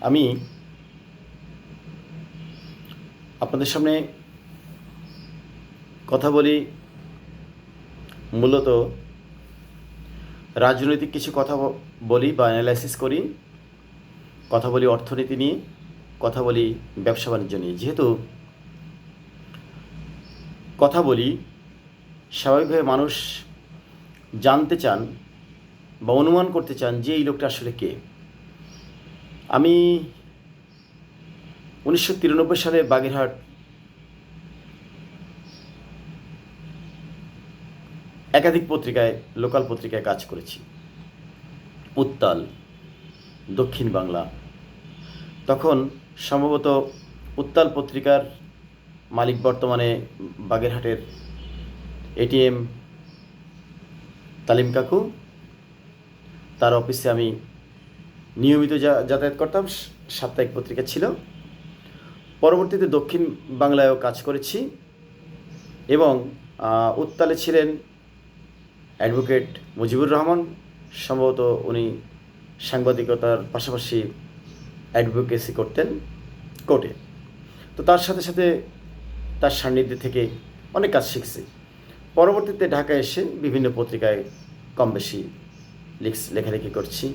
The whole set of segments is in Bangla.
আমি আপনাদের সামনে কথা বলি মূলত রাজনৈতিক কিছু কথা বলি বা অ্যানালাইসিস করি। কথা বলি অর্থনীতি নিয়ে, কথা বলি ব্যবসা বাণিজ্য নিয়ে। যেহেতু কথা বলি, স্বাভাবিকভাবে মানুষ জানতে চান বা অনুমান করতে চান যে এই লোকটা আসলে কে। আমি উনিশশো তিরানব্বই সালে বাগেরহাট একাধিক পত্রিকায় লোকাল পত্রিকায় কাজ করেছি। উত্তাল, দক্ষিণ বাংলা। তখন সম্ভবত উত্তাল পত্রিকার মালিক বর্তমানে বাগেরহাটের এটিএম তালিম কাকু। তার অফিসে আমি নিয়মিত যাতায়াত করতাম সাপ্তাহিক পত্রিকা ছিল। পরবর্তীতে দক্ষিণ বাংলায়ও কাজ করেছি এবং উত্তালে ছিলেন অ্যাডভোকেট মুজিবুর রহমান। সম্ভবত উনি সাংবাদিকতার পাশাপাশি অ্যাডভোকেসি করতেন কোর্টে। তো তার সাথে সাথে তার সান্নিধ্যে থেকে অনেক কাজ শিখছি। পরবর্তীতে ঢাকায় এসে বিভিন্ন পত্রিকায় কম বেশি লেখালেখি করছি।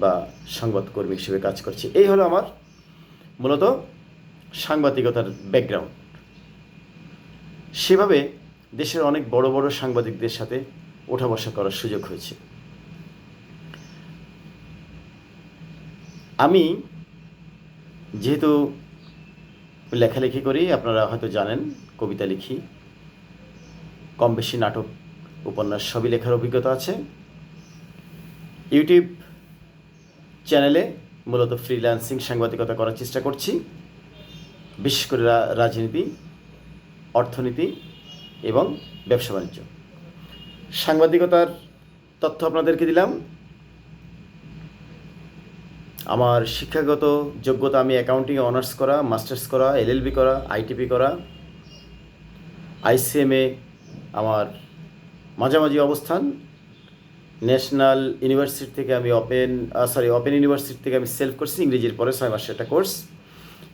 বা সংবাদকর্মী হিসেবে কাজ করছি। এই হলো আমার মূলত সাংবাদিকতার ব্যাকগ্রাউন্ড সেভাবে দেশের অনেক বড় বড় সাংবাদিকদের সাথে ওঠা বসা করার সুযোগ হয়েছে। আমি যেহেতু লেখালেখি করি, আপনারা হয়তো জানেন, কবিতা লিখি কম বেশি নাটক, উপন্যাস সবই লেখার অভিজ্ঞতা আছে। ইউটিউব চ্যানেলে মূলত ফ্রিল্যান্সিং সাংবাদিকতা করার চেষ্টা করছি। বিশেষ করে রাজনীতি, অর্থনীতি এবং ব্যবসা বাণিজ্য। সাংবাদিকতার তথ্য আপনাদেরকে দিলাম। আমার শিক্ষাগত যোগ্যতা আমি অ্যাকাউন্টিংয়ে অনার্স করা মাস্টার্স করা এলএলবি করা আইটিপি করা। আইসিএমে আমার মাঝামাঝি অবস্থান ন্যাশনাল ইউনিভার্সিটি থেকে আমি ওপেন সরি ওপেন ইউনিভার্সিটি থেকে আমি সেলফ করছি, ইংরেজির পরে ছয় মাসের একটা কোর্স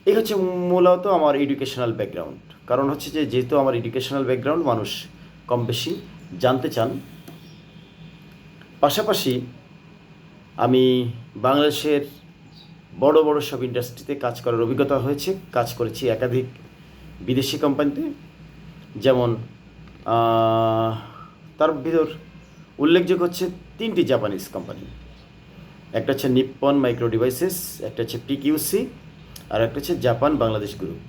এই হচ্ছে মূলত আমার এডুকেশনাল ব্যাকগ্রাউন্ড কারণ হচ্ছে যে, যেহেতু আমার এডুকেশনাল ব্যাকগ্রাউন্ড মানুষ কম বেশি জানতে চান। পাশাপাশি আমি বাংলাদেশের বড় বড় সব ইন্ডাস্ট্রিতে কাজ করার অভিজ্ঞতা হয়েছে। কাজ করেছি একাধিক বিদেশি কোম্পানিতে যেমন তার ভিতর উল্লেখযোগ্য হচ্ছে তিনটি জাপানিজ কোম্পানি একটা হচ্ছে নিপ্পন মাইক্রো ডিভাইসেস একটা হচ্ছে পিকিউসি আর একটা হচ্ছে জাপান বাংলাদেশ গ্রুপ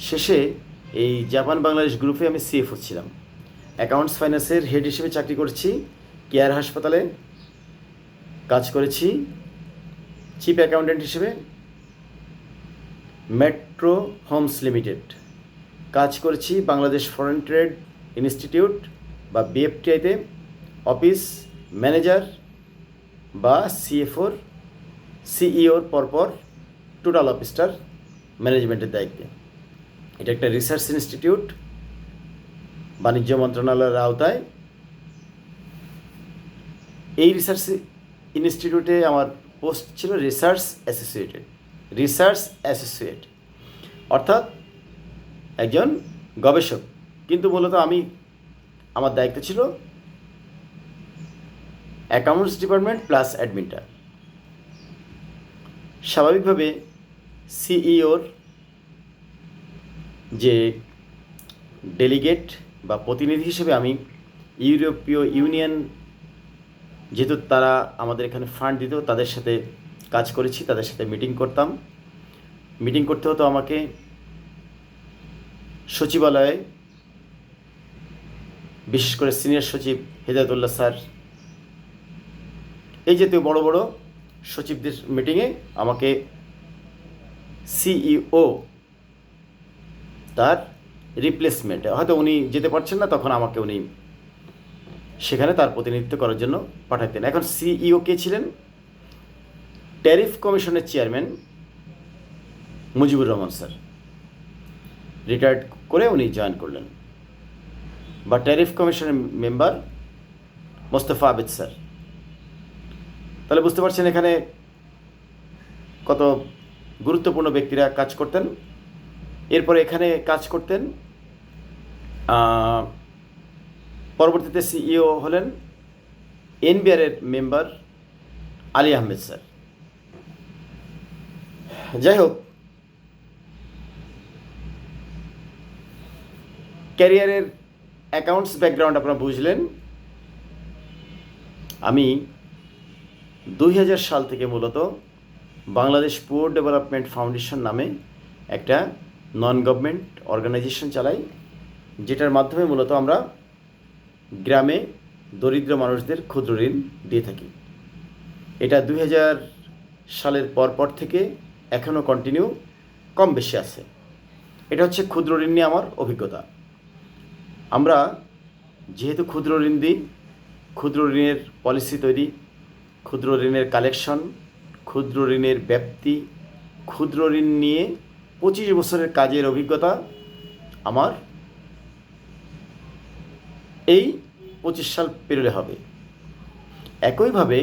শেষে এই জাপান বাংলাদেশ গ্রুপে আমি সিএফও ছিলাম। অ্যাকাউন্টস ফাইন্যান্সের হেড হিসেবে চাকরি করছি কেয়ার হাসপাতালে কাজ করেছি চিফ অ্যাকাউন্ট্যান্ট হিসেবে মেট্রো হোমস লিমিটেড কাজ করেছি বাংলাদেশ ফরেন ট্রেড ইনস্টিটিউট বা বিএফটিআইতে অফিস ম্যানেজার বা সিএফওর, সিইওর পরপর টোটাল অফিসটার ম্যানেজমেন্টের দায়িত্বে। এটা একটা রিসার্চ ইনস্টিটিউট, বাণিজ্য মন্ত্রণালয়ের আওতায়। এই রিসার্চ ইনস্টিটিউটে আমার পোস্ট ছিল রিসার্চ অ্যাসোসিয়েটেড, রিসার্চ অ্যাসোসিয়েট। অর্থাৎ একজন গবেষক। কিন্তু মূলত আমি, আমার দায়িত্ব ছিল অ্যাকাউন্টস ডিপার্টমেন্ট প্লাস অ্যাডমিনটা স্বাভাবিকভাবে সিইওর যে ডেলিগেট বা প্রতিনিধি হিসেবে আমি ইউরোপীয় ইউনিয়ন যেহেতু তারা আমাদের এখানে ফান্ড দিত, তাদের সাথে কাজ করেছি, তাদের সাথে মিটিং করতাম। মিটিং করতে হতো আমাকে সচিবালয়ে, বিশেষ করে সিনিয়র সচিব হেদায়তুল্লাহ স্যার এই জাতীয় বড় বড় সচিবদের মিটিংয়ে আমাকে সিইও তার রিপ্লেসমেন্ট হয়তো উনি যেতে পারছেন না, তখন আমাকে উনি সেখানে তার প্রতিনিধিত্ব করার জন্য পাঠাতেন। এখন সিইও কে ছিলেন? ট্যারিফ কমিশনের chairman Mujibur Rahman sir. Retired করে উনি জয়েন করলেন। বা ট্যারিফ কমিশনের মেম্বার মোস্তফা আবেদ স্যার। তাহলে বুঝতে পারছেন এখানে কত গুরুত্বপূর্ণ ব্যক্তিরা কাজ করতেন। এরপরে এখানে কাজ করতেন পরবর্তীতে সিইও হলেন এনবিআরের মেম্বার আলী আহমেদ স্যার। যাই হোক, ক্যারিয়ারের অ্যাকাউন্টস ব্যাকগ্রাউন্ড আপনারা বুঝলেন। আমি দুই হাজার সাল থেকে মূলত বাংলাদেশ পুয়ার ডেভেলপমেন্ট ফাউন্ডেশন নামে একটা নন গভর্নমেন্ট অর্গানাইজেশন চালাই, যেটার মাধ্যমে মূলত আমরা গ্রামে দরিদ্র মানুষদের ক্ষুদ্র ঋণ দিয়ে থাকি। এটা দুই হাজার সালের পরপর থেকে এখনও কন্টিনিউ কম বেশি আছে। এটা হচ্ছে ক্ষুদ্র ঋণ নিয়ে আমার অভিজ্ঞতা। আমরা যেহেতু ক্ষুদ্র ঋণ দিই, ক্ষুদ্র ঋণের পলিসি তৈরি ক্ষুদ্র ঋণের কালেকশন ক্ষুদ্র ঋণের ব্যাপ্তি, ক্ষুদ্র ঋণ নিয়ে পঁচিশ বছরের কাজের অভিজ্ঞতা আমার। এই পঁচিশ সাল পেরোলে হবে। একইভাবে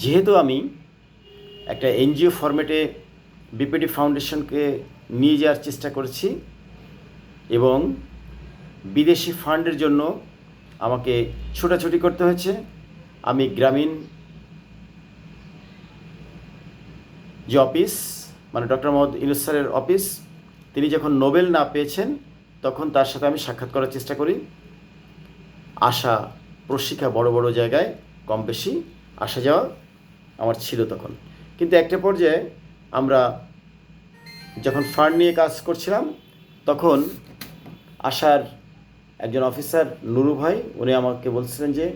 যেহেতু আমি একটা এনজিও ফরম্যাটে বিপিডি ফাউন্ডেশনকে নিয়ে যাওয়ার চেষ্টা করেছি এবং বিদেশি ফান্ডের জন্য আমাকে ছোটাছুটি করতে হয়েছে আমি গ্রামীণ যে অফিস মানে ডক্টর মোহাম্মদ ইউনুস স্যারের অফিস, তিনি যখন নোবেল না পেয়েছেন, তখন তার সাথে আমি সাক্ষাৎ করার চেষ্টা করি। আশা প্রশিক্ষা বড় বড় জায়গায়, কম বেশি আসা যাওয়া আমার ছিল তখন। কিন্তু একটা পর্যায়ে আমরা যখন ফান্ড নিয়ে কাজ করছিলাম, তখন আশার একজন অফিসার নুরু ভাই, উনি আমাকে বলছিলেন যে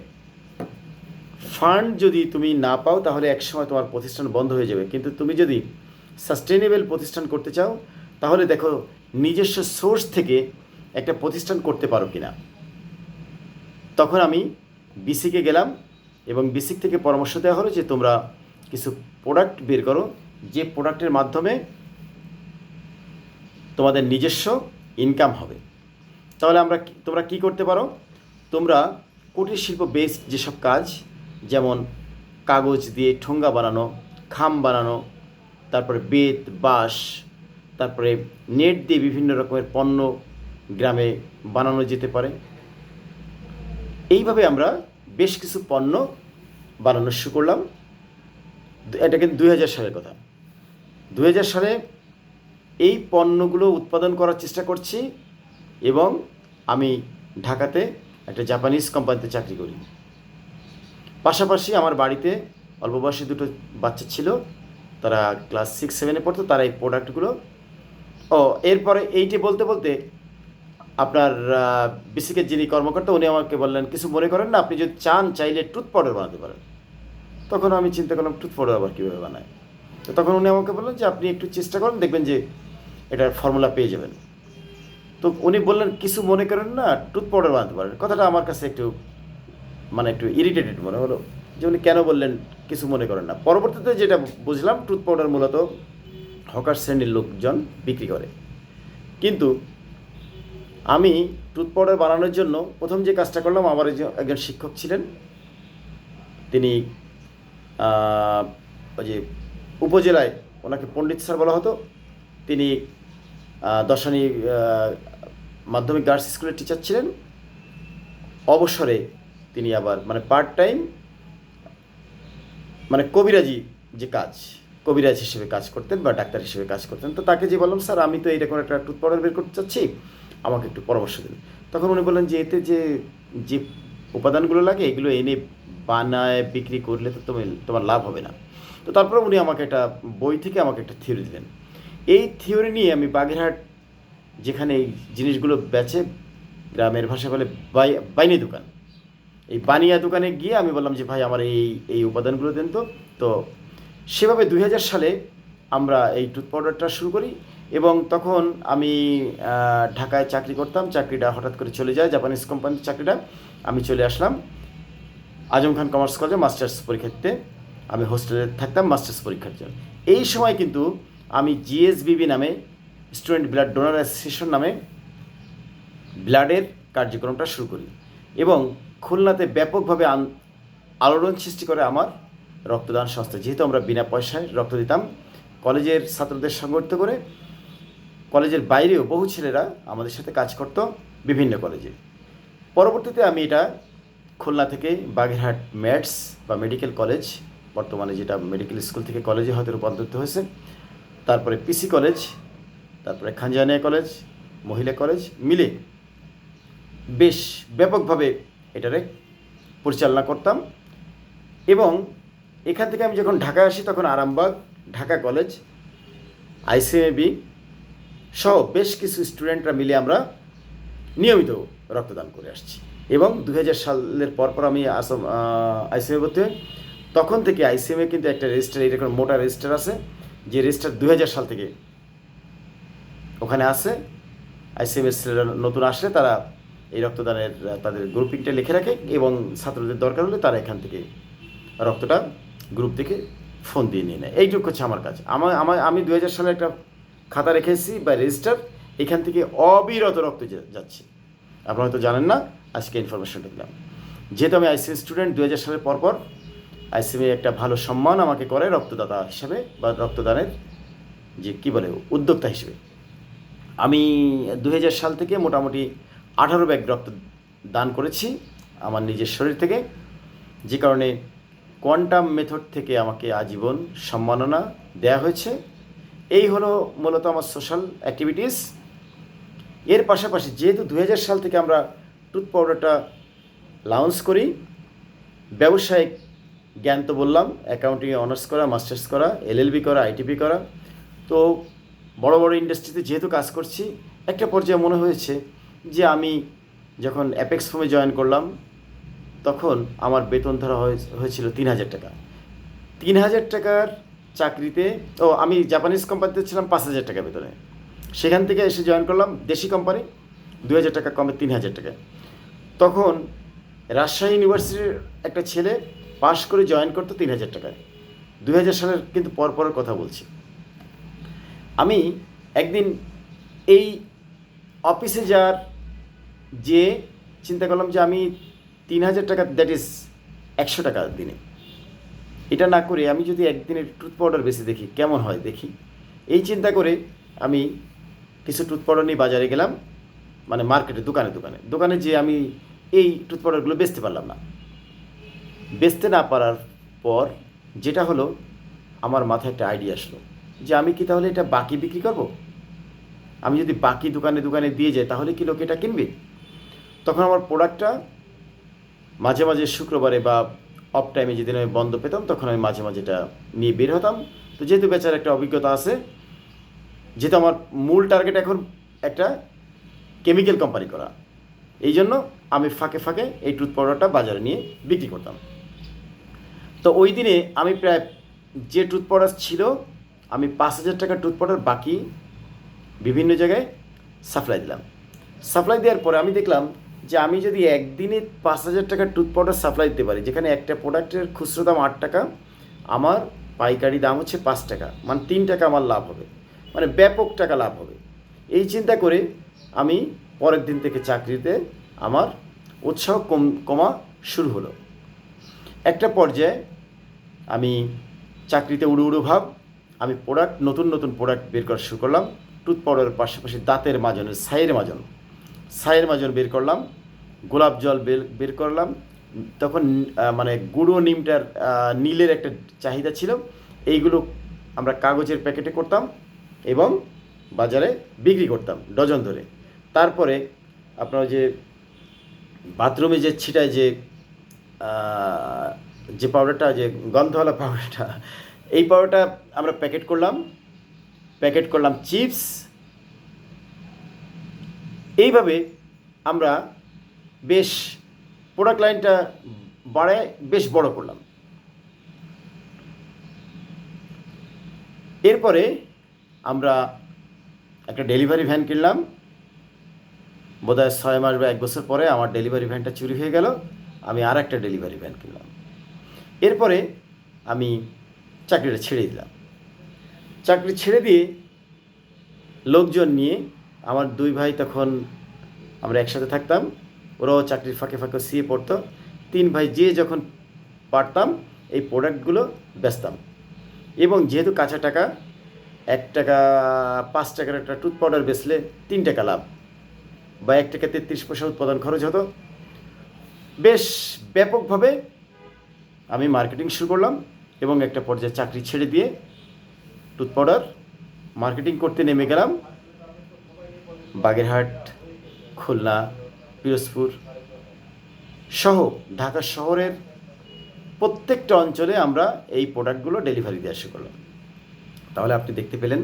ফান্ড যদি তুমি না পাও, তাহলে একসময় তোমার প্রতিষ্ঠান বন্ধ হয়ে যাবে। কিন্তু তুমি যদি সাস্টেনেবল প্রতিষ্ঠান করতে চাও, তাহলে দেখো নিজস্ব সোর্স থেকে একটা প্রতিষ্ঠান করতে পারো কি না তখন আমি বিসিকে গেলাম এবং বিসিক থেকে পরামর্শ দেওয়া হলো যে তোমরা কিছু প্রোডাক্ট বের করো, যে প্রোডাক্টের মাধ্যমে তোমাদের নিজস্ব ইনকাম হবে। তাহলে আমরা তোমরা কি করতে পারো? তোমরা কুটির শিল্প বেসড যেসব কাজ যেমন কাগজ দিয়ে ঠোঙ্গা বানানো, খাম বানানো, তারপরে বেত, বাঁশ, তারপরে নেট দিয়ে বিভিন্ন রকমের পণ্য গ্রামে বানানো যেতে পারে। এইভাবে আমরা বেশ কিছু পণ্য বানানো শুরু করলাম। এটা কিন্তু দুই হাজার সালের কথা। দুই হাজার সালে এই পণ্যগুলো উৎপাদন করার চেষ্টা করছি এবং আমি ঢাকাতে একটা জাপানিজ কোম্পানিতে চাকরি করি। পাশাপাশি আমার বাড়িতে অল্প বয়সী দুটো বাচ্চা ছিল, তারা ক্লাস সিক্স সেভেনে পড়তো, তারা এই প্রোডাক্টগুলো ও, এরপরে এইটি বলতে বলতে আপনার বিসিকের যিনি কর্মকর্তা, উনি আমাকে বললেন, কিছু মনে করেন না, আপনি যদি চান, চাইলে টুথ পাউডার বানাতে পারেন। তখন আমি চিন্তা করলাম টুথ পাউডার আবার কীভাবে বানায়? তো তখন উনি আমাকে বললেন যে, আপনি একটু চেষ্টা করেন, দেখবেন যে এটার ফর্মুলা পেয়ে যাবেন। তো উনি বললেন, কিছু মনে করেন না টুথ পাউডার বানাতে পারেন। কথাটা আমার কাছে একটু মানে একটু ইরিটেটেড মনে হলো। যে উনি কেন বললেন কিছু মনে করেন না। পরবর্তীতে যেটা বুঝলাম টুথ পাউডার মূলত হকার শ্রেণির লোকজন বিক্রি করে। কিন্তু আমি টুথ পাউডার বানানোর জন্য প্রথম যে কাজটা করলাম, আমার একজন- শিক্ষক ছিলেন, তিনি ওই যে উপজেলায় ওনাকে পণ্ডিত স্যার বলা হতো। তিনি দশানী মাধ্যমিক গার্লস স্কুলের টিচার ছিলেন। অবসরে তিনি আবার মানে পার্ট টাইম মানে কবিরাজি যে কাজ, কবিরাজ হিসেবে কাজ করতেন বা ডাক্তার হিসেবে কাজ করতেন। তো তাকে যে বললাম, স্যার, আমি তো এইরকম একটা টুথ পাউডার বের করতে চাচ্ছি, আমাকে একটু পরামর্শ দিন। তখন উনি বললেন যে, এতে যে যে উপাদানগুলো লাগে, এগুলো এনে বানায়, বিক্রি করলে তো তুমি, তোমার লাভ হবে না। তো তারপরে উনি আমাকে একটা বই থেকে আমাকে একটা থিওরি দিলেন। এই থিওরি নিয়ে আমি বাগেরহাট যেখানে এই জিনিসগুলো বেচে, গ্রামের ভাষা বলে বাই বাইনি দোকান। এই বানিয়া দোকানে গিয়ে আমি বললাম যে, ভাই, আমার এই এই উপাদানগুলো দেন তো। তো সেভাবে দুই হাজার সালে আমরা এই টুথ পাউডারটা শুরু করি এবং তখন আমি ঢাকায় চাকরি করতাম। চাকরিটা হঠাৎ করে চলে যায় জাপানিজ কোম্পানির চাকরিটা। আমি চলে আসলাম আজম খান কমার্স কলেজে মাস্টার্স পরীক্ষা দিতে আমি হোস্টেলে থাকতাম মাস্টার্স পরীক্ষার জন্য। এই সময় কিন্তু আমি জিএসবিবি নামে স্টুডেন্ট ব্লাড ডোনার অ্যাসোসিয়েশন নামে ব্লাডের কার্যক্রমটা শুরু করি। এবং খুলনাতে ব্যাপকভাবে আলোড়ন সৃষ্টি করে আমার রক্তদান সংস্থা। যেহেতু আমরা বিনা পয়সায় রক্ত দিতাম, কলেজের ছাত্রদের সংগঠিত করে কলেজের বাইরেও বহু ছেলেরা আমাদের সাথে কাজ করত বিভিন্ন কলেজে। পরবর্তীতে আমি এটা খুলনা থেকে বাগেরহাট ম্যাটস বা মেডিকেল কলেজ, বর্তমানে যেটা মেডিকেল স্কুল থেকে কলেজে হয়তো রূপান্তরিত হয়েছে, তারপরে পিসি কলেজ, তারপরে খানজানিয়া কলেজ, মহিলা কলেজ মিলে বেশ ব্যাপকভাবে এটারে পরিচালনা করতাম। এবং এখান থেকে আমি যখন ঢাকায় আসি, তখন আরামবাগ, ঢাকা কলেজ আইসিএবি সহ বেশ কিছু স্টুডেন্টরা মিলে আমরা নিয়মিত রক্তদান করে আসছি। এবং দু হাজার সালের পরপর আমি আসাম আইসিএমে ভর্তি হই। তখন থেকে আইসিএমে কিন্তু একটা রেজিস্টার এরকম মোটা রেজিস্টার আছে, যে রেজিস্টার দু হাজার সাল থেকে ওখানে আছে আইসিএমের ছেলেরা নতুন আসলে তারা এই রক্তদানের তাদের গ্রুপিংটা লিখে রাখে এবং ছাত্রদের দরকার হলে তারা এখান থেকে রক্তটা গ্রুপ থেকে ফোন দিয়ে নিয়ে নেয়। এইটুকু হচ্ছে আমার কাজ। আমার আমার আমি দু হাজার সালে একটা খাতা রেখেছি বা রেজিস্টার এখান থেকে অবিরত রক্ত যাচ্ছে। আপনারা হয়তো জানেন না, আজকে ইনফরমেশনটা দিলাম। যেহেতু আমি আইসিএম স্টুডেন্ট দু হাজার সালের পরপর আইসিএমে একটা ভালো সম্মান আমাকে করে রক্তদাতা হিসেবে বা রক্তদানের যে, কী বলে, উদ্যোক্তা হিসেবে। আমি দু হাজার সাল থেকে মোটামুটি আঠারো ব্যাগ রক্ত দান করেছি আমার নিজের শরীর থেকে। যে কারণে কোয়ান্টাম মেথড থেকে আমাকে আজীবন সম্মাননা দেয়া হয়েছে। এই হলো মূলত আমার সোশ্যাল অ্যাক্টিভিটিস। এর পাশাপাশি যেহেতু দু হাজার সাল থেকে আমরা টুথ পাউডারটা লঞ্চ করি, ব্যবসায়িক জ্ঞান তো বললাম অ্যাকাউন্টিংয়ে অনার্স করা মাস্টার্স করা এলএলবি করা আইটিপি করা। তো বড় বড় ইন্ডাস্ট্রিতে যেহেতু কাজ করছি, একটা পর্যায়ে মনে হয়েছে যে আমি যখন অ্যাপেক্স ফোমে জয়েন করলাম, তখন আমার বেতন ধরা হয়ে- হয়েছিল তিন হাজার টাকা। তিন হাজার টাকার চাকরিতে, ও আমি জাপানিজ কোম্পানিতে ছিলাম পাঁচ হাজার টাকা বেতনে। সেখান থেকে এসে জয়েন করলাম দেশি কোম্পানি দু হাজার টাকা কমে তিন হাজার টাকা। তখন রাজশাহী ইউনিভার্সিটির একটা ছেলে পাশ করে জয়েন করতো তিন হাজার টাকায়। দু হাজার সালের কিন্তু পরপরের কথা বলছি। আমি একদিন এই অফিসে যাওয়ার যে চিন্তা করলাম যে আমি তিন হাজার টাকা দ্যাট ইজ একশো টাকা দিনে। এটা না করে আমি যদি একদিনের টুথ পাউডার বেশি দেখি, কেমন হয় দেখি। এই চিন্তা করে আমি কিছু টুথ পাউডার নিয়ে বাজারে গেলাম মানে মার্কেটে দোকানে দোকানে। দোকানে যে আমি এই টুথ পাউডারগুলো বেচতে পারলাম না। বেচতে না পারার পর যেটা হলো, আমার মাথায় একটা আইডিয়া আসলো যে আমি কি তাহলে এটা বাকি বিক্রি করব? আমি যদি বাকি দোকানে দোকানে দিয়ে যাই, তাহলে কি লোকে এটা কিনবে? তখন আমার প্রোডাক্টটা মাঝে মাঝে শুক্রবারে বা অফ টাইমে যেদিন আমি বন্ধ পেতাম, তখন আমি মাঝে মাঝে এটা নিয়ে বের হতাম। তো যেহেতু বেচার একটা অভিজ্ঞতা আছে, যেহেতু আমার মূল টার্গেট এখন একটা কেমিক্যাল কোম্পানি করা, এই জন্য আমি ফাঁকে ফাঁকে এই টুথ পাউডারটা বাজারে নিয়ে বিক্রি করতাম। তো ওই দিনে আমি প্রায় যে টুথ পাউডার ছিল, আমি পাঁচ হাজার টাকার টুথ পাউডার বাকি বিভিন্ন জায়গায় সাপ্লাই দিলাম। সাপ্লাই দেওয়ার পরে আমি দেখলাম যে আমি যদি একদিনে পাঁচ হাজার টাকার টুথ পাউডার সাপ্লাই দিতে পারি, যেখানে একটা প্রোডাক্টের খুচরো দাম আট টাকা, আমার পাইকারি দাম হচ্ছে পাঁচ টাকা মানে তিন টাকা আমার লাভ হবে মানে ব্যাপক টাকা লাভ হবে। এই চিন্তা করে আমি পরের দিন থেকে চাকরিতে আমার উৎসাহ কম, কমা শুরু হলো। একটা পর্যায়ে আমি চাকরিতে উড়ু উড়ু ভাব, আমি প্রোডাক্ট নতুন নতুন প্রোডাক্ট বের করা শুরু করলাম টুথ পাউডারের পাশাপাশি দাঁতের মাজনের ছাইয়ের মাজন। ছাইয়ের মাজন বের করলাম, গোলাপ জল বের বের করলাম। তখন মানে গুঁড়ো নিমটার নীলের একটা চাহিদা ছিল। এইগুলো আমরা কাগজের প্যাকেটে করতাম এবং বাজারে বিক্রি করতাম ডজন ধরে। তারপরে আপনার যে বাথরুমে যে ছিটায় যে যে পাউডারটা, যে গন্ধওয়ালা পাউডারটা, এই পাউডারটা আমরা প্যাকেট করলাম। প্যাকেট করলাম চিপস এইভাবে আমরা বেশ প্রোডাক্ট লাইনটা বাড়ায় বেশ বড় করলাম। এরপরে আমরা একটা ডেলিভারি ভ্যান কিনলাম। বোধহয় ছয় মাস বা এক বছর পরে আমার ডেলিভারি ভ্যানটা চুরি হয়ে গেল, আমি আর একটা ডেলিভারি ভ্যান কিনলাম। এরপরে আমি চাকরিটা ছেড়ে দিলাম। চাকরি ছেড়ে দিয়ে লোকজন নিয়ে আমার দুই ভাই তখন আমরা একসাথে থাকতাম, ওরাও চাকরির ফাঁকে ফাঁকে সিয়ে পড়তো। তিন ভাই যে যখন পারতাম, এই প্রোডাক্টগুলো বেচতাম। এবং যেহেতু কাঁচা টাকা, এক টাকা, পাঁচ টাকার একটা টুথ পাউডার বেচলে তিন টাকা লাভ বা এক টাকা তেত্রিশ পয়সা উৎপাদন খরচ হতো। বেশ ব্যাপকভাবে আমি মার্কেটিং শুরু করলাম এবং একটা পর্যায়ে চাকরি ছেড়ে দিয়ে টুথ পাউডার মার্কেটিং করতে নেমে গেলাম। বাগেরহাট, খুলনা, পিরোজপুর সহ ঢাকা শহরের প্রত্যেকটা অঞ্চলে আমরা এই প্রোডাক্টগুলো ডেলিভারি দেওয়া শুরু করলাম। তাহলে আপনি দেখতে পেলেন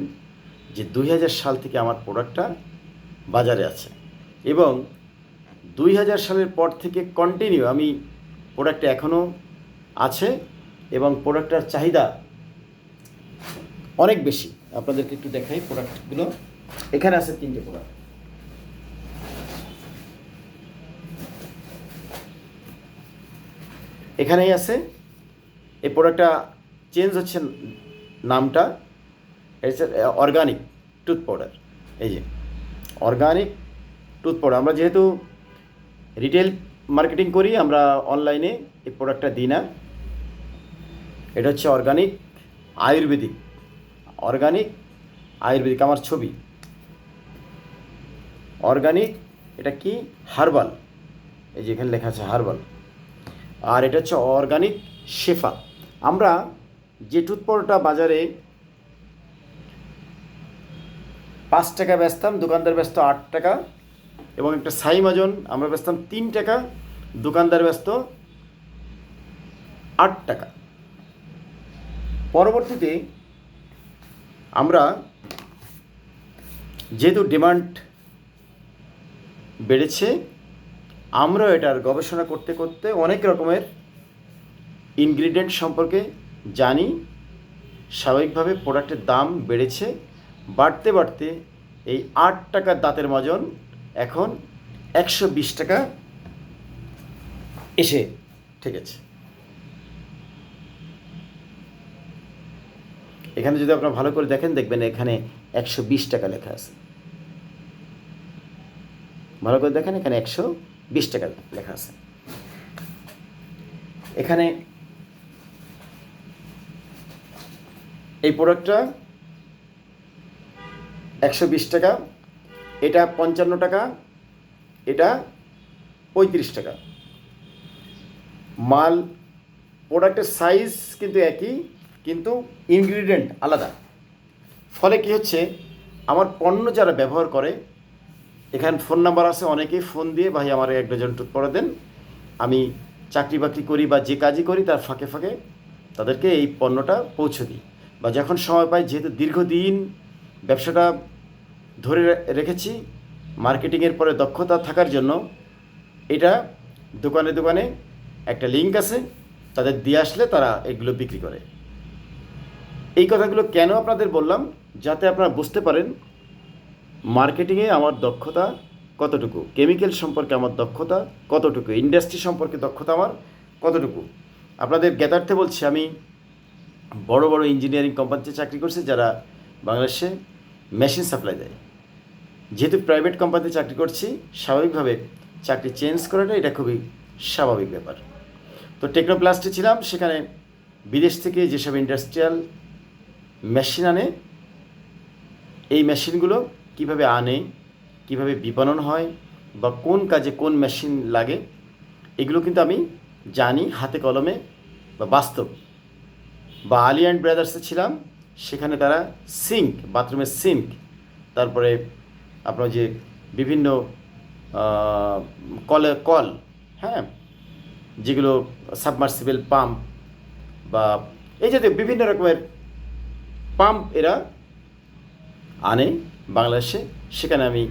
যে দুই হাজার সাল থেকে আমার প্রোডাক্টটা বাজারে আছে এবং দুই হাজার সালের পর থেকে কন্টিনিউ আমি প্রোডাক্টটা এখনও আছে এবং প্রোডাক্টটার চাহিদা অনেক বেশি। আপনাদেরকে একটু দেখাই প্রোডাক্টগুলো। এখানে আছে তিনটে প্রোডাক্ট। এখানেই আছে। এই প্রোডাক্টটা চেঞ্জ হচ্ছে নামটা। অর্গানিক টুথ পাউডার এই যে অর্গানিক টুথ পাউডার আমরা যেহেতু রিটেল মার্কেটিং করি, আমরা অনলাইনে এই প্রোডাক্টটা দিই না। এটা হচ্ছে অর্গানিক আয়ুর্বেদিক অর্গানিক আয়ুর্বেদিক আমার ছবি। অর্গানিক এটা কি? হার্বাল এই যে এখানে লেখা আছে হার্বাল আর এটা হচ্ছে অর্গানিক শেফা আমরা যে টুথপাউডারটা বাজারে পাঁচ টাকা বেচতাম, দোকানদার ব্যস্ত আট টাকা, এবং একটা সাই মাজন আমরা বেচতাম তিন টাকা, দোকানদার ব্যস্ত আট টাকা। পরবর্তীতে আমরা যেহেতু ডিমান্ড বেড়েছে আমরা এটার গবেষণা করতে করতে অনেক রকমের ইনগ্রিডিয়েন্ট সম্পর্কে জানি। স্বাভাবিকভাবে প্রোডাক্টের দাম বেড়েছে। বাড়তে বাড়তে এই আট টাকার দাঁতের মাজন এখন একশো বিশ টাকা এসে ঠেকেছে। এখানে যদি আপনারা ভালো করে দেখেন, দেখবেন এখানে একশো বিশ টাকা লেখা আছে। ভালো করে দেখেন, এখানে একশো বিশ টাকা লেখা আছে। এখানে এই প্রোডাক্টটা একশো বিশ টাকা, এটা পঞ্চান্ন টাকা, এটা পঁয়ত্রিশ টাকা। মাল প্রোডাক্টের সাইজ কিন্তু একই, কিন্তু ইনগ্রিডিয়েন্ট আলাদা। ফলে কি হচ্ছে, আমার পণ্য যারা ব্যবহার করে এখানে ফোন নাম্বার আছে, অনেকেই ফোন দিয়ে, ভাই, আমার এক ডজন টুথ পড়ে দেন। আমি চাকরি বাকরি করি বা যে কাজই করি, তার ফাঁকে ফাঁকে তাদেরকে এই পণ্যটা পৌঁছে দিই। বা যখন সময় পাই, যেহেতু দীর্ঘদিন ব্যবসাটা ধরে রেখেছি মার্কেটিংয়ের পরে দক্ষতা থাকার জন্য, এটা দোকানে দোকানে একটা লিঙ্ক আছে, তাদের দিয়ে আসলে তারা এগুলো বিক্রি করে। এই কথাগুলো কেন আপনাদের বললাম? যাতে আপনারা বুঝতে পারেন মার্কেটিংয়ে আমার দক্ষতা কতটুকু? কেমিক্যাল সম্পর্কে আমার দক্ষতা কতটুকু? ইন্ডাস্ট্রি সম্পর্কে দক্ষতা আমার কতটুকু? আপনাদের জ্ঞাতার্থে বলছি, আমি বড় বড় ইঞ্জিনিয়ারিং কোম্পানিতে চাকরি করছি যারা বাংলাদেশে মেশিন সাপ্লাই দেয়। যেহেতু প্রাইভেট কোম্পানিতে চাকরি করছি, স্বাভাবিকভাবে চাকরি চেঞ্জ করাটা এটা খুবই স্বাভাবিক ব্যাপার। তো টেকনোপ্লাস্টে ছিলাম, সেখানে বিদেশ থেকে যেসব ইন্ডাস্ট্রিয়াল মেশিন আনে, এই মেশিনগুলো কীভাবে আনে, কীভাবে বিপণন হয় বা কোন কাজে কোন মেশিন লাগে, এগুলো কিন্তু আমি জানি হাতে কলমে বা বাস্তব। বা আলি অ্যান্ড ব্রাদার্সে ছিলাম, সেখানে তারা সিঙ্ক বাথরুমের সিঙ্ক, তারপরে আপনার যে বিভিন্ন কলে, কল হ্যাঁ যেগুলো সাবমার্সিবল পাম্প বা এই জাতীয় বিভিন্ন রকমের পাম্প এরা আনে। বাংলাদেশে, সেখানে আমি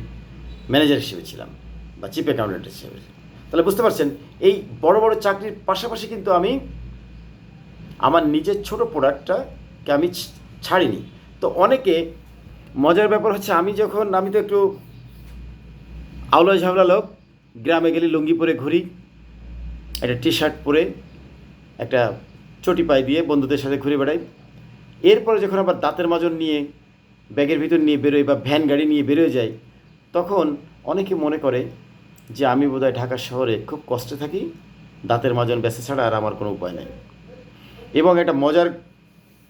ম্যানেজার হিসেবে ছিলাম বা চিফ অ্যাকাউন্টেন্ট হিসেবে। তাহলে বুঝতে পারছেন, এই বড় বড় চাকরির পাশাপাশি কিন্তু আমি আমার নিজের ছোট প্রোডাক্টটাকে আমি ছাড়িনি। তো অনেকে মজার ব্যাপার হচ্ছে আমি যখন, আমি তো একটু আওলা ঝাবলা লোক, গ্রামে গেলে লুঙ্গি পরে ঘুরি, একটা টি শার্ট পরে, একটা চটি পায়ে দিয়ে বন্ধুদের সাথে ঘুরে বেড়াই। এরপরে যখন আবার দাঁতের মাজন নিয়ে ব্যাগের ভিতর নিয়ে বেরোই বা ভ্যান গাড়ি নিয়ে বেরোয় যাই তখন অনেকে মনে করে যে আমি বোধহয় ঢাকা শহরে খুব কষ্টে থাকি, দাঁতের মাজন বেঁচে ছাড়া আর আমার কোনো উপায় নাই। এবং একটা মজার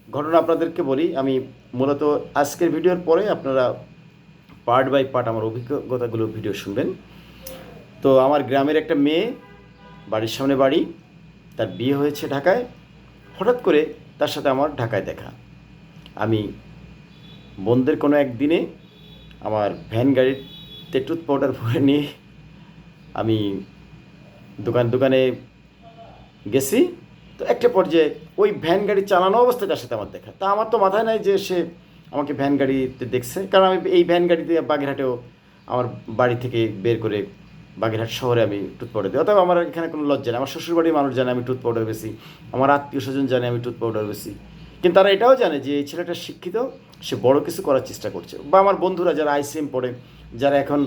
ঘটনা আপনাদেরকে বলি, আমি মূলত আজকের ভিডিওর পরে আপনারা পার্ট বাই পার্ট আমার অভিজ্ঞতাগুলো ভিডিও শুনবেন। তো আমার গ্রামের একটা মেয়ে, বাড়ির সামনে বাড়ি, তার বিয়ে হয়েছে ঢাকায়। হঠাৎ করে তার সাথে আমার ঢাকায় দেখা। আমি বন্ধের কোনো একদিনে আমার ভ্যান গাড়িতে টুথ পাউডার ভরে নিয়ে আমি দোকান দোকানে গেছি। তো একটা পর্যায়ে ওই ভ্যান গাড়ি চালানো অবস্থায় তার সাথে আমার দেখা। তা আমার তো মাথায় নাই যে সে আমাকে ভ্যান গাড়িতে দেখছে। কারণ আমি এই ভ্যান গাড়িতে বাগেরহাটেও আমার বাড়ি থেকে বের করে বাগেরহাট শহরে আমি টুথ পাউডার দিই। অথবা আমার এখানে কোনো লজ্জা নেই। আমার শ্বশুরবাড়ির মানুষ জানে আমি টুথ পাউডার বেশি। আমার আত্মীয় স্বজন জানে আমি টুথ পাউডার বেশি। কিন্তু তারা এটাও জানে যে এই ছেলেটা শিক্ষিত। সে বড় কিছু করার চেষ্টা করছে। বা আমার বন্ধুরা যারা আইসিএম পড়ে, যারা এখন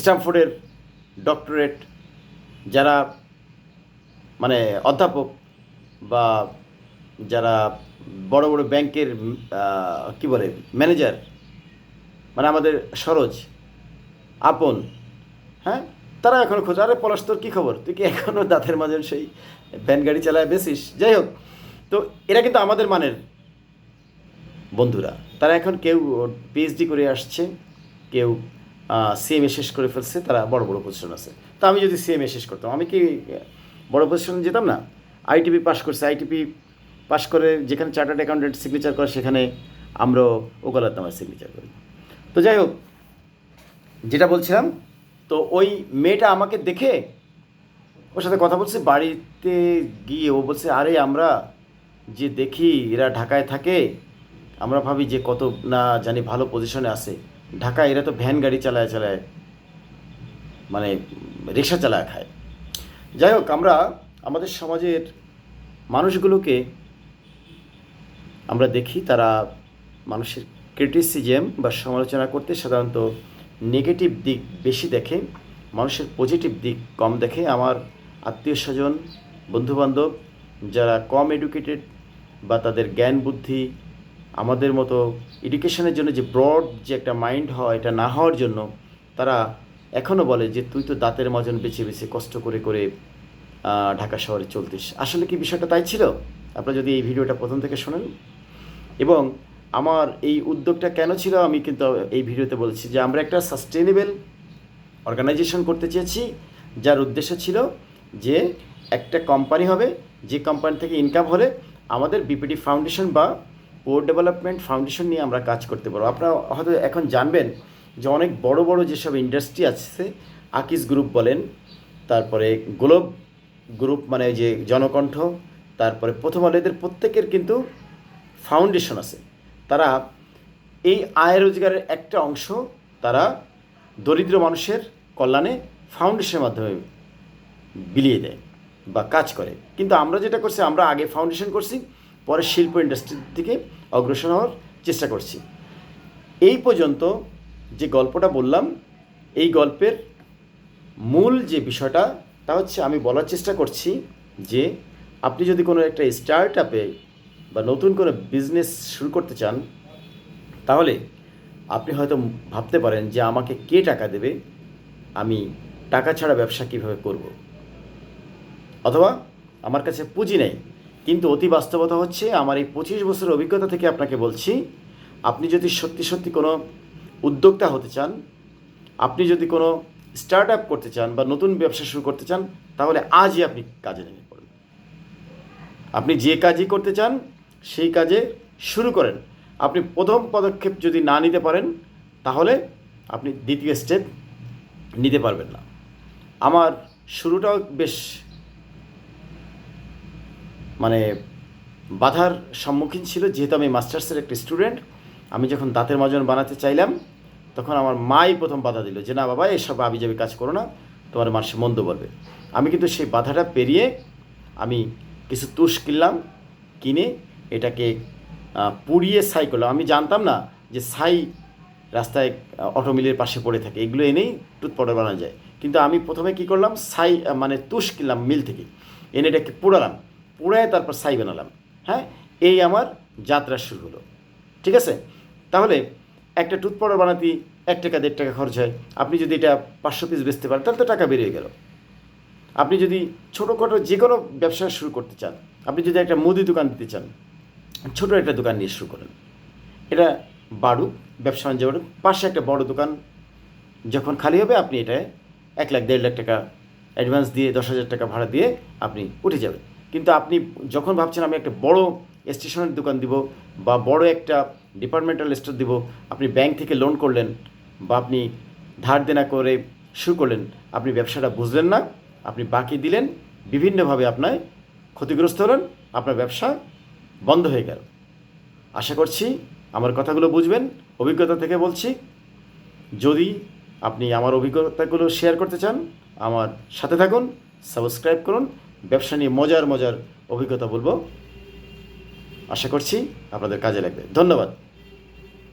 স্ট্যামফোর্ডের ডক্টরেট, যারা মানে অধ্যাপক বা যারা বড় বড় ব্যাংকের কি বলে, ম্যানেজার মানে আমাদের সরোজ, আপন হ্যাঁ? তারা এখনও খোঁজ, আরে পলাশ, তোর কী খবর? তুই কি এখনও দাঁতের মাঝে সেই ভ্যান গাড়ি চালায় বেসিস যাই হোক তো এরা কিন্তু আমাদের মানের বন্ধুরা। তারা এখন কেউ পিএইচডি করে আসছে, কেউ সিএমএ শেষ করে ফেলছে, তারা বড় বড় পজিশন আছে। তা আমি যদি সিএমএ শেষ করতাম, আমি কি বড় পজিশনে যেতাম না? আইটিপি পাস করছে আইটিপি পাশ করে যেখানে চার্টার্ড অ্যাকাউন্টেন্ট সিগনেচার করে, সেখানে আমরাও ওকালাত নামায় সিগনেচার করি। তো যাই হোক, যেটা বলছিলাম, তো ওই মেয়েটা আমাকে দেখে ওর সাথে কথা বলছে, বাড়িতে গিয়ে ও বলছে, আরে আমরা যে দেখি এরা ঢাকায় থাকে, আমরা ভাবি যে কত না জানি ভালো পজিশনে আছে। ঢাকায় এরা তো ভ্যান গাড়ি চালায় চালায় মানে রিক্সা চালায় খায়। যাই হোক, আমরা আমাদের সমাজের মানুষগুলোকে আমরা দেখি, তারা মানুষের ক্রিটিসিজম বা সমালোচনা করতে সাধারণত নেগেটিভ দিক বেশি দেখে, মানুষের পজিটিভ দিক কম দেখে। আমার আত্মীয় স্বজন, বন্ধুবান্ধব, যারা কম এডুকেটেড বা তাদের জ্ঞান বুদ্ধি, আমাদের মতো এডুকেশনের জন্য যে ব্রড যে একটা মাইন্ড হয়, এটা না হওয়ার জন্য তারা এখনও বলে যে, তুই তো দাঁতের মাজন বেছে বেছে কষ্ট করে করে ঢাকা শহরে চলতিস। আসলে কি বিষয়টা তাই ছিল? আপনারা যদি এই ভিডিওটা প্রথম থেকে শোনেন। এবং আমার এই উদ্যোগটা কেন ছিল? আমি কিন্তু এই ভিডিওতে বলছি যে, আমরা একটা সাস্টেনেবল অর্গানাইজেশন করতে চেয়েছি, যার উদ্দেশ্য ছিল যে, একটা কোম্পানি হবে, যে কোম্পানি থেকে ইনকাম হলে আমাদের বিপিডি ফাউন্ডেশন বা পোর ডেভেলপমেন্ট ফাউন্ডেশন নিয়ে আমরা কাজ করতে পারব। আপনারা হয়তো এখন জানবেন যে অনেক বড় বড় যেসব ইন্ডাস্ট্রি আছে আকিস গ্রুপ বলেন, তারপরে গ্লোব গ্রুপ মানে যে জনকণ্ঠ, তারপরে প্রথম আলো এদের প্রত্যেকের কিন্তু ফাউন্ডেশন আছে। তারা এই আয় রোজগারের একটা অংশ তারা দরিদ্র মানুষের কল্যাণে ফাউন্ডেশনের মাধ্যমে বিলিয়ে দেয়। বা কাজ করে কিন্তু আমরা যেটা করছি, আমরা আগে ফাউন্ডেশন করছি, পরে শিল্প ইন্ডাস্ট্রির দিকে অগ্রসর হওয়ার চেষ্টা করছি এই পর্যন্ত যে গল্পটা বললাম, এই গল্পের মূল যে বিষয়টা, তা হচ্ছে আমি বলার চেষ্টা করছি যে, আপনি যদি কোনো একটা স্টার্ট আপে বা নতুন কোনো বিজনেস শুরু করতে চান, তাহলে আপনি হয়তো ভাবতে পারেন যে আমাকে কে টাকা দেবে, আমি টাকা ছাড়া ব্যবসা কীভাবে করব। অথবা আমার কাছে পুঁজি নেই। কিন্তু অতি বাস্তবতা হচ্ছে আমার এই পঁচিশ বছরের অভিজ্ঞতা থেকে আপনাকে বলছি, আপনি যদি সত্যি সত্যি কোনো উদ্যোক্তা হতে চান, আপনি যদি কোনো স্টার্ট আপ করতে চান বা নতুন ব্যবসা শুরু করতে চান, তাহলে আজই আপনি কাজে নেমে পড়ুন। আপনি যে কাজই করতে চান, সেই কাজে শুরু করেন। আপনি প্রথম পদক্ষেপ যদি না নিতে পারেন, তাহলে আপনি দ্বিতীয় স্টেপ নিতে পারবেন না। আমার শুরুটাও বেশ মানে বাধার সম্মুখীন ছিল যেহেতু আমি মাস্টার্সের একটা স্টুডেন্ট আমি যখন দাঁতের মাজন বানাতে চাইলাম তখন আমার মাই প্রথম বাধা দিল যে না বাবা এসব আবিজাবি কাজ করো না তোমার মানুষ মন্দ বলবে। আমি কিন্তু সেই বাধাটা পেরিয়ে আমি কিছু তুষ কিনলাম কিনে এটাকে পুড়িয়ে ছাই করলাম। আমি জানতাম না যে ছাই রাস্তায় অটো মিলের পাশে পড়ে থাকে এগুলো এনেই টুথ পাউডার বানানো যায়। কিন্তু আমি প্রথমে কি করলাম আহ, মানে তুষ কিনলাম মিল থেকে এনে এটাকে পোড়ালাম। পোড়ায় তারপর ছাই বানালাম। হ্যাঁ? এই আমার যাত্রা শুরু হলো। ঠিক আছে? তাহলে একটা টুথ পাউডার বানাতে, এক টাকা, দেড় টাকা খরচ হয়। আপনি যদি এটা পাঁচশো পিস বেচতে পারেন, তাহলে তো টাকা বেরিয়ে গেল। আপনি যদি ছোটোখাটো যে কোনো ব্যবসা শুরু করতে চান, আপনি যদি একটা মুদি দোকান দিতে চান, ছোটো একটা দোকান নিয়ে শুরু করেন। এটা বাড়ুক, ব্যবসা বাণিজ্য বাড়ুক। পাশে একটা বড় দোকান, যখন খালি হবে, আপনি এটা এক লাখ, দেড় লাখ টাকা অ্যাডভান্স দিয়ে দশ হাজার টাকা ভাড়া দিয়ে আপনি উঠে যাবেন। কিন্তু আপনি যখন ভাবছেন আমি একটা বড় স্টেশনের দোকান দিব বা বড় একটা ডিপার্টমেন্টাল স্টোর দিব, আপনি ব্যাংক থেকে লোন করলেন বা আপনি ধার দেনা করে শুরু করলেন, আপনি ব্যবসাটা বুঝলেন না, আপনি বাকি দিলেন, বিভিন্নভাবে আপনার ক্ষতিগ্রস্ত হলেন, আপনার ব্যবসা বন্ধ হয়ে গেল। আশা করছি আমার কথাগুলো বুঝবেন, অভিজ্ঞতা থেকে বলছি, যদি আপনি আমার অভিজ্ঞতাগুলো শেয়ার করতে চান, আমার সাথে থাকুন সাবস্ক্রাইব করুন ব্যবসা নিয়ে মজার মজার অভিজ্ঞতা বলব। আশা করছি আপনাদের কাজে লাগবে। ধন্যবাদ।